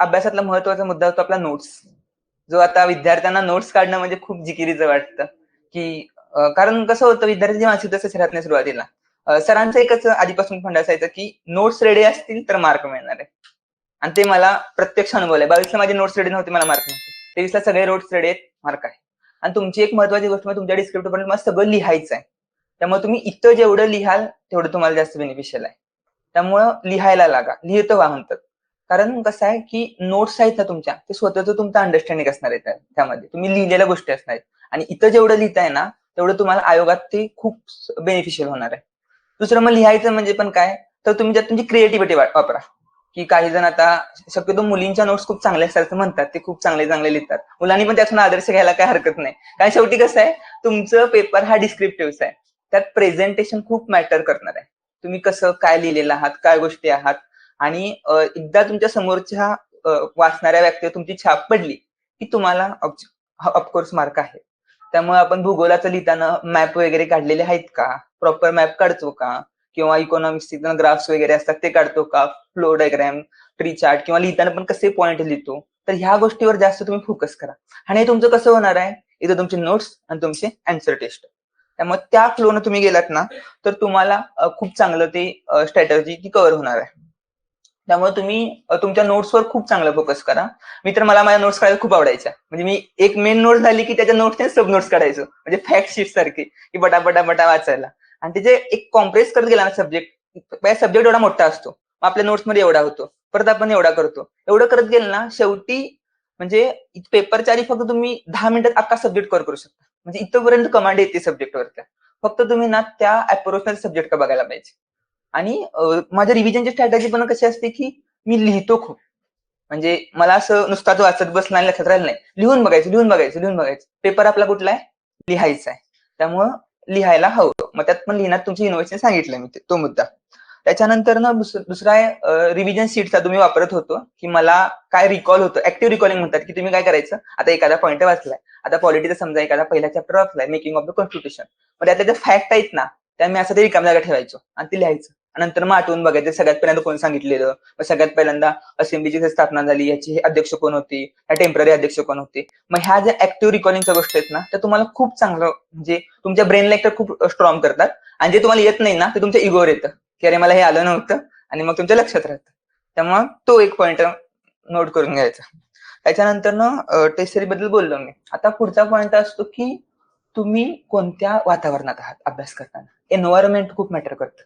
अभ्यासातला महत्त्वाचा मुद्दा होतो आपला नोट्स जो आता विद्यार्थ्यांना नोट्स काढणं म्हणजे खूप जिकिरीचं वाटतं. की कारण कसं होतं विद्यार्थी मानसिक तसंच राहत नाही सुरुवातीला. सरांचं एकच आधीपासून फंड असायचं की नोट्स रेडी असतील तर मार्क मिळणार आहे. आणि ते मला प्रत्यक्ष अनुभव आहे. बावीसला माझे नोट्स रेडी नव्हते मला मार्क नव्हते. तेवीसला सगळे नोट्स रेडी आहेत मार्क आहे. आणि तुमची एक महत्वाची गोष्ट म्हणजे तुमच्या डिस्क्रिप्ट पर्यंत मला सगळं लिहायचं आहे. त्यामुळे तुम्ही इथं जेवढं लिहाल तेवढं तुम्हाला जास्त बेनिफिशियल आहे. त्यामुळं लिहायला लागा. लिहितो वा म्हणतात. कारण कसं आहे की नोट्स आहेत ना तुमच्या ते स्वतःच तुमचं अंडरस्टँडिंग असणार आहे त्यामध्ये. तुम्ही लिहिलेल्या गोष्टी असणार आहेत. आणि इथं जेवढं लिहिताय ना तेवढं तुम्हाला आयोगात ते खूप बेनिफिशियल होणार आहे. दुसरं मग लिहायचं म्हणजे पण काय तर तुम्ही त्यात तुमची क्रिएटिव्हिटी वापरा. की काही जण आता शक्यतो मुलींच्या नोट्स खूप चांगले असतात म्हणतात ते खूप चांगले चांगले लिहितात. मुलांनी पण त्यातून आदर्श घ्यायला काही हरकत नाही. कारण शेवटी कसं आहे तुमचं पेपर हा डिस्क्रिप्टिव्ह आहे. त्यात प्रेझेंटेशन खूप मॅटर करणार आहे. तुम्ही कसं काय लिहिलेलं आहात काय गोष्टी आहात आणि एकदा तुमच्या समोरच्या वाचणाऱ्या व्यक्ती तुमची छाप पडली की तुम्हाला ऑफकोर्स मार्क आहे. त्यामुळे आपण भूगोलाचं लिहिताना मॅप वगैरे काढलेले आहेत का? प्रॉपर मॅप काढतो का? किंवा इकॉनॉमिक्स ग्राफ्स वगैरे असतात ते काढतो का? फ्लो डायग्राम ट्री चार्ट किंवा लिहिताना पण कसे पॉईंट लिहितो? तर ह्या गोष्टीवर जास्त तुम्ही फोकस करा. आणि हे तुमचं कसं होणार आहे? इथं तुमचे नोट्स आणि तुमचे अँसर टेस्ट त्यामुळे त्या फ्लोनं तुम्ही गेलात ना तर तुम्हाला खूप चांगलं ते स्ट्रॅटर्जी ती कव्हर होणार आहे. त्यामुळे तुम्ही तुमच्या नोट्सवर खूप चांगलं फोकस करा. मी तर मला माझ्या नोट्स काढायला खूप आवडायच्या. म्हणजे मी एक मेन नोट झाली की त्याच्या नोट्सने सब नोट्स काढायचो. म्हणजे फॅक्ट शीट सारखी की बटा बटा वाचायला. आणि त्याचे एक कॉम्प्रेस करत गेला ना सब्जेक्ट सब्जेक्ट एवढा मोठा असतो. मग आपल्या नोट्समध्ये एवढा होतो. परत आपण एवढा करतो. एवढं करत गेलं ना शेवटी म्हणजे पेपरच्या आधी फक्त तुम्ही दहा मिनिटात अख्खा सब्जेक्ट कव्हर करू शकता. म्हणजे इथपर्यंत कमांड येते सब्जेक्टवरच्या फक्त तुम्ही ना त्या अप्रोचमध्ये सब्जेक्ट का बघायला पाहिजे. आणि माझ्या रिव्हिजनची स्ट्रॅटजी पण कशी असते की मी लिहितो खूप. म्हणजे मला असं नुसताच वाचत बसला आणि लक्षात राहिलं नाही लिहून बघायचं लिहून बघायचं लिहून बघायचं. पेपर आपला कुठला आहे? लिहायचा आहे. त्यामुळं लिहायला हवं. मग त्यात पण लिहिण्यात तुमची इनोव्हेशन सांगितलं मी तो मुद्दा. त्याच्यानंतर ना दुसरा आहे रिव्हिजन सीटचा तुम्ही वापरत होतो की मला काय रिकॉल होतं. ऍक्टिव्ह रिकॉलिंग म्हणतात की तुम्ही काय करायचं? आता एखादा पॉईंट वाचलाय. आता पॉलिटीचा समजा एखादा पहिला चॅप्टर वाचलाय मेकिंग ऑफ द कॉन्स्टिट्यूशन मग त्यातल्या ज्या फॅक्ट आहेत ना त्या मी असं ते रिकाम जागा ठेवायचो आणि ते लिहायचं. नंतर मग आठवून बघायचं सगळ्यात पहिल्यांदा कोण सांगितलेलं? मग सगळ्यात पहिल्यांदा असेंब्लीची स्थापना झाली याची अध्यक्ष कोण होते? या टेंपररी अध्यक्ष कोण होते? मग ह्या ज्या ऍक्टिव्ह रिकॉलिंगच्या गोष्टी आहेत ना त्या तुम्हाला खूप चांगलं म्हणजे तुमच्या ब्रेन लेक्टर खूप स्ट्रॉंग करतात आणि जे तुम्हाला येत नाही ना ते तुमच्या इगोवर येतं. की अरे मला हे आलं नव्हतं आणि मग तुमच्या लक्षात राहतं. त्यामुळे तो एक पॉइंट नोट करून घ्यायचा. त्याच्यानंतर ना टेस्टरी बद्दल बोललो मी. आता पुढचा पॉइंट असतो की तुम्ही कोणत्या वातावरणात आहात अभ्यास करताना? एन्व्हायरमेंट खूप मॅटर करतं.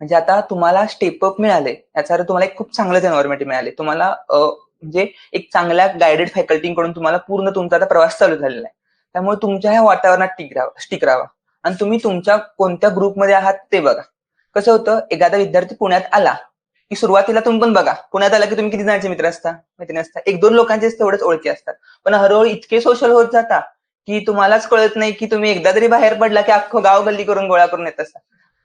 म्हणजे आता तुम्हाला स्टेपअप मिळाले याचा अर्थ तुम्हाला एक खूप चांगलंच एन्व्हायरमेंट मिळाले. तुम्हाला म्हणजे एक चांगल्या गायडेड फॅकल्टीकडून तुम्हाला पूर्ण तुमचा आता प्रवास चालू झालेला आहे. त्यामुळे तुमच्या ह्या वातावरणात टिक राहा स्टिक राहा. आणि तुम्ही तुमच्या कोणत्या ग्रुपमध्ये आहात ते बघा. कसं होतं एखादा विद्यार्थी पुण्यात आला की सुरुवातीला तुम्ही पण बघा. पुण्यात आला की तुम्ही किती जणांचे मित्र असता? मैत्रिणी असता. एक दोन लोकांचेच तेवढेच ओळखी असतात. पण हळूहळू इतके सोशल होत जाता की तुम्हालाच कळत नाही की तुम्ही एकदा तरी बाहेर पडला की अख्खं गाव गल्ली करून गोळा करून येत असता.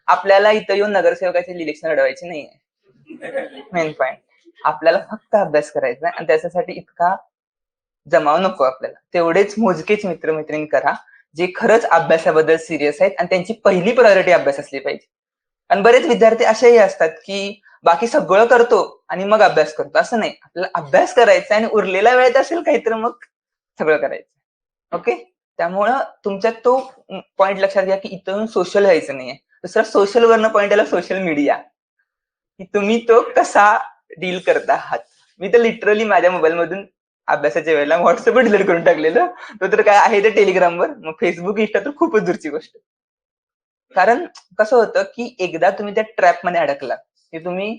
आपल्याला इथं येऊन नगरसेवकाचे इलेक्शन लढवायचे नाहीये. मेन पॉईंट आपल्याला फक्त अभ्यास करायचा आणि त्याच्यासाठी इतका जमाव नको आपल्याला. तेवढेच मोजकेच मित्रमैत्रिणी करा जे खरंच अभ्यासाबद्दल सिरियस आहेत आणि त्यांची पहिली प्रायोरिटी अभ्यास असली पाहिजे. आणि बरेच विद्यार्थी असेही असतात की बाकी सगळं करतो आणि मग अभ्यास करतो. असं नाही. आपल्याला अभ्यास करायचा आणि उरलेला वेळेत असेल काहीतरी मग सगळं करायचं. ओके त्यामुळं तुमच्यात तो पॉइंट लक्षात घ्या की इथून सोशल व्हायचं नाहीये. दुसरा सोशल वरनं पॉइंट आला सोशल मीडिया की तुम्ही तो कसा डील करता आहात? मी तर लिटरली माझ्या मोबाईल मधून अभ्यासाच्या वेळेला व्हॉट्सअपवर डिलीट करून टाकलेलं. तो तर काय आहे ते टेलिग्रामवर मग फेसबुक इंस्टा तर खूपच दूरची गोष्ट. कारण कसं होतं की एकदा तुम्ही त्या ट्रॅपमध्ये अडकला की तुम्ही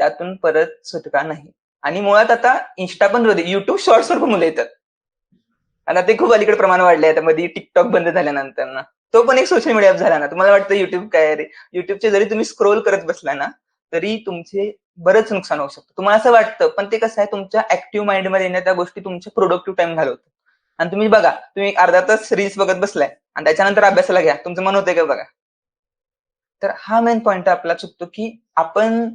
त्यातून परत सुटका नाही. आणि मुळात आता इन्स्टा पण होते युट्यूब शॉर्ट्सवर पण मुलं येतात. आता ते खूप अलीकडे प्रमाण वाढले आता मध्ये टिकटॉक बंद झाल्यानंतर ना. तो पण एक सोशल मीडिया झाला ना. तुम्हाला वाटतं युट्यूब काय रे? युट्यूबचे जरी तुम्ही स्क्रोल करत बसला ना तरी तुमचे बरंच नुकसान होऊ शकतं. तुम्हाला असं वाटतं पण ते कसं आहे तुमच्या ऍक्टिव्ह माइंडमध्ये येण्या त्या गोष्टी तुमच्या प्रोडक्टिव्ह टाइम घालवतो. आणि तुम्ही बघा तुम्ही अर्धा तास रील्स बघत बसलाय आणि त्याच्यानंतर अभ्यासाला घ्या. तुमचं मन होतंय का बघा? तर हा मेन पॉइंट आपला चुकतो की आपण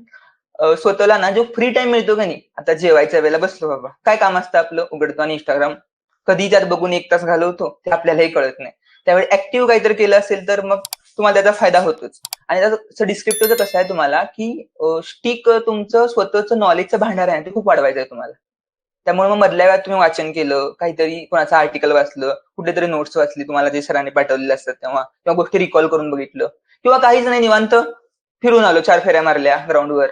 स्वतःला ना जो फ्री टाइम मिळतो का नाही आता जेवायच्या वेळेला बसलो बाबा. काय काम असतं आपलं? उघडतो आणि इंस्टाग्राम कधी त्यात बघून एक तास घालवतो ते आपल्यालाही कळत नाही. त्यावेळी ऍक्टिव्ह काहीतरी केलं असेल तर मग तुम्हाला त्याचा फायदा होतोच. आणि त्याचं डिस्क्रिप्टिव्ह कसं आहे तुम्हाला की स्टिक तुमचं स्वतःचं नॉलेजचं भांडार आहे ते खूप वाढवायचं आहे तुम्हाला. त्यामुळे मग मधल्या वेळात तुम्ही वाचन केलं काहीतरी कोणाचं आर्टिकल वाचलं कुठेतरी नोट्स वाचली तुम्हाला जे सरांनी पाठवलेले असतात तेव्हा किंवा गोष्टी रिकॉल करून बघितलं किंवा काहीच नाही निवांत फिरून आलो चार फेऱ्या मारल्या ग्राउंडवर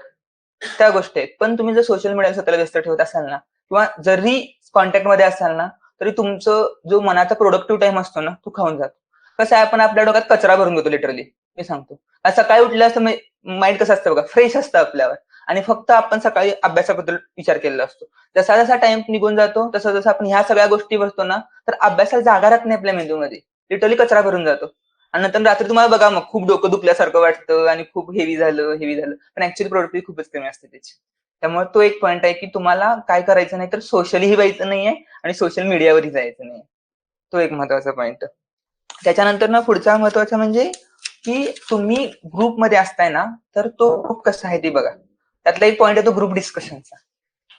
त्या गोष्टी आहेत. पण तुम्ही जर सोशल मीडिया स्वतःला व्यस्त ठेवत असाल ना किंवा जरी कॉन्टॅक्टमध्ये असाल ना तरी तुमचं जो मनाचा प्रोडक्टिव्ह टाइम असतो ना तो खाऊन जातो. कसं आहे आपण आपल्या डोक्यात कचरा भरून घेतो लिटरली मी सांगतो. आज सकाळी उठल्या असं माइंड कसं असतं बघा फ्रेश असतं आपल्यावर. आणि फक्त आपण सकाळी अभ्यासाबद्दल विचार केलेला असतो. जसा जसा टाइम निघून जातो तसं जसं आपण ह्या सगळ्या गोष्टी बसतो ना तर अभ्यासाला जागा राहत नाही आपल्या मेंदूमध्ये. लिटरली कचरा भरून जातो. आणि नंतर रात्री तुम्हाला बघा मग खूप डोकं दुखल्यासारखं वाटतं आणि खूप हेवी झालं हेवी झालं. पण ऍक्च्युअली प्रोडक्टिव्ह खूपच कमी असते त्याची. त्यामुळे तो एक पॉईंट आहे की तुम्हाला काय करायचं नाही तर सोशलीही व्हायचं नाहीये आणि सोशल मीडियावरही जायचं नाही तो एक महत्त्वाचा पॉईंट त्याच्यानंतर ना पुढचा महत्त्वाचा म्हणजे की तुम्ही ग्रुपमध्ये असताय ना तर तो ग्रुप कसा आहे ते बघा. त्यातला एक पॉईंट आहे तो ग्रुप डिस्कशनचा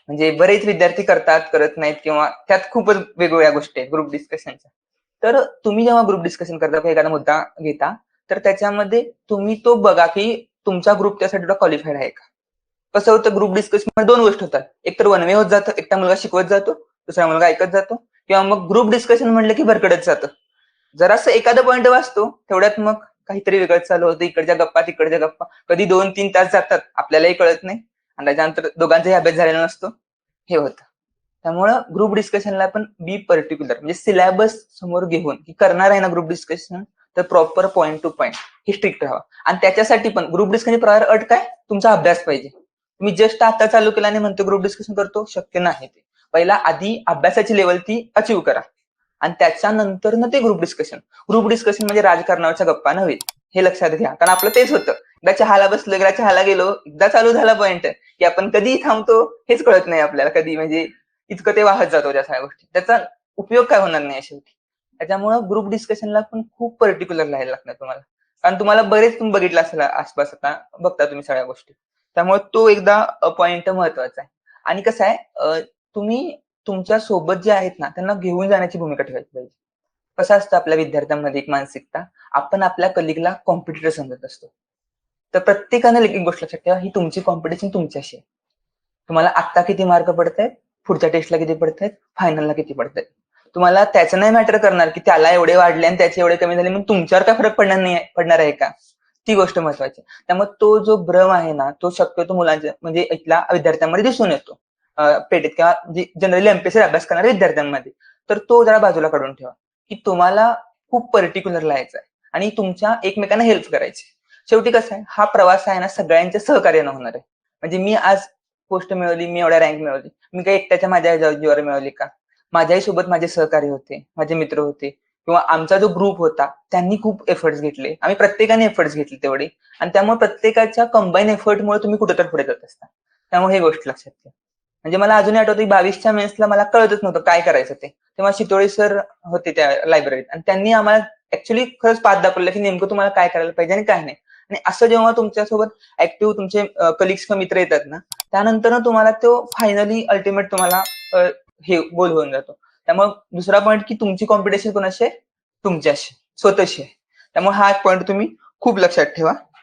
म्हणजे बरेच विद्यार्थी करतात करत नाहीत किंवा त्यात खूपच वेगवेगळ्या गोष्टी आहेत ग्रुप डिस्कशनच्या तर तुम्ही जेव्हा ग्रुप डिस्कशन करता किंवा एखादा मुद्दा घेता तर त्याच्यामध्ये तुम्ही तो बघा की तुमचा ग्रुप त्यासाठी क्वालिफाईड आहे का? कसं होतं ग्रुप डिस्कशनमध्ये दोन गोष्टी होतात. एक तर वन वे होत जातं एकटा मुलगा शिकवत जातो दुसरा मुलगा ऐकत जातो किंवा मग ग्रुप डिस्कशन म्हणलं की भरकडत जातं. जरासं एखादा पॉईंट वाचतो तेवढ्यात मग काहीतरी वेगळं चालू होतं. इकडच्या गप्पा तिकडच्या गप्पा. कधी दोन तीन तास जातात आपल्यालाही कळत नाही. आणि त्याच्यानंतर दोघांचाही अभ्यास झालेला नसतो. हे होतं. त्यामुळं ग्रुप डिस्कशनला पण बी पर्टिक्युलर म्हणजे सिलेबस समोर घेऊन की करणार आहे ना ग्रुप डिस्कशन तर प्रॉपर पॉईंट टू पॉईंट हे स्ट्रिक्ट राहावा. आणि त्याच्यासाठी पण ग्रुप डिस्कशन प्रकार अट काय? तुमचा अभ्यास पाहिजे. तुम्ही जस्ट आता चालू केला आणि म्हणतो ग्रुप डिस्कशन करतो शक्य नाही ते. पहिला आधी अभ्यासाची लेवल ती अचीव्ह करा. आणि त्याच्यानंतर ना ते ग्रुप डिस्कशन ग्रुप डिस्कशन म्हणजे राजकारणावरच्या गप्पा नव्हे. हे लक्षात घ्या. कारण आपलं तेच होतं. एकदा चहाला बसलो एकदा चहाला गेलो एकदा चालू झाला पॉईंट की आपण कधी थांबतो हेच कळत नाही आपल्याला कधी. म्हणजे इतकं ते वाहत जातो त्या सगळ्या गोष्टी. त्याचा उपयोग काय होणार नाही शेवटी त्याच्यामुळं ग्रुप डिस्कशनला पण खूप पर्टिक्युलर राहायला लागणार तुम्हाला. कारण तुम्हाला बरेच तुम्ही बघितलं असेल आसपास आता. बघता तुम्ही सगळ्या गोष्टी. त्यामुळे तो एकदा पॉइंट महत्त्वाचा आहे. आणि कसं आहे तुम्ही तुमच्यासोबत जे आहेत ना त्यांना घेऊन जाण्याची भूमिका ठेवायची पाहिजे. कसं असतं आपल्या विद्यार्थ्यांमध्ये एक मानसिकता आपण आपल्या कलिगला कॉम्पिटिटर समजत असतो. तर प्रत्येकानं एक गोष्ट लक्षात ठेवा ही तुमची कॉम्पिटिशन तुमच्याशी आहे. तुम्हाला आत्ता किती मार्क पडत आहेत पुढच्या टेस्टला किती पडत आहेत फायनलला किती पडत आहेत तुम्हाला त्याचं नाही मॅटर करणार की त्याला एवढे वाढले आणि त्याचे एवढे कमी झाले मग तुमच्यावर काय फरक पडणार नाही पडणार आहे का? ती गोष्ट महत्वाची. त्यामुळे तो जो भ्रम आहे ना तो शक्यतो मुलांच्या म्हणजे इथल्या विद्यार्थ्यांमध्ये दिसून येतो. पेटेत किंवा जनरली एमपीएससी अभ्यास करणाऱ्या विद्यार्थ्यांमध्ये. तर तो जरा बाजूला काढून ठेवा की तुम्हाला खूप पर्टिक्युलर लिहायचं आहे आणि तुमच्या एकमेकांना हेल्प करायची शेवटी कसं आहे हा प्रवास आहे ना सगळ्यांच्या सहकार्यानं होणार आहे. म्हणजे मी आज पोस्ट मिळवली मी एवढ्या रँक मिळवली. मी काही एकट्याच्या माझ्या जीवावर मिळवली का? माझ्याही सोबत माझे सहकारी होते माझे मित्र होते. किंवा आमचा जो ग्रुप होता त्यांनी खूप एफर्ट्स घेतले. आम्ही प्रत्येकाने एफर्ट्स घेतले तेवढे. आणि त्यामुळे प्रत्येकाच्या कंबाईन एफर्टमुळे तुम्ही कुठेतरी पुढे जात असता. त्यामुळे हे गोष्ट लक्षात घ्या. म्हणजे मला अजूनही आठवतं की बावीसच्या मेन्सला मला कळतच नव्हतं काय करायचं ते. तेव्हा शितोळे सर होते त्या लायब्ररीत आणि त्यांनी आम्हाला ऍक्च्युली खरंच पाठ दाखवलं की नेमकं तुम्हाला काय करायला पाहिजे आणि काय नाही. आणि असं जेव्हा तुमच्यासोबत ऍक्टिव्ह तुमचे कलिग्स किंवा मित्र येतात ना त्यानंतर तुम्हाला तो फायनली अल्टिमेट तुम्हाला हे गोल होऊन जातो. त्यामुळे दुसरा पॉईंट की तुमची कॉम्पिटिशन कोणाशी आहे? तुमच्याशी स्वतःशी आहे. त्यामुळे हा एक पॉईंट तुम्ही खूप लक्षात ठेवा.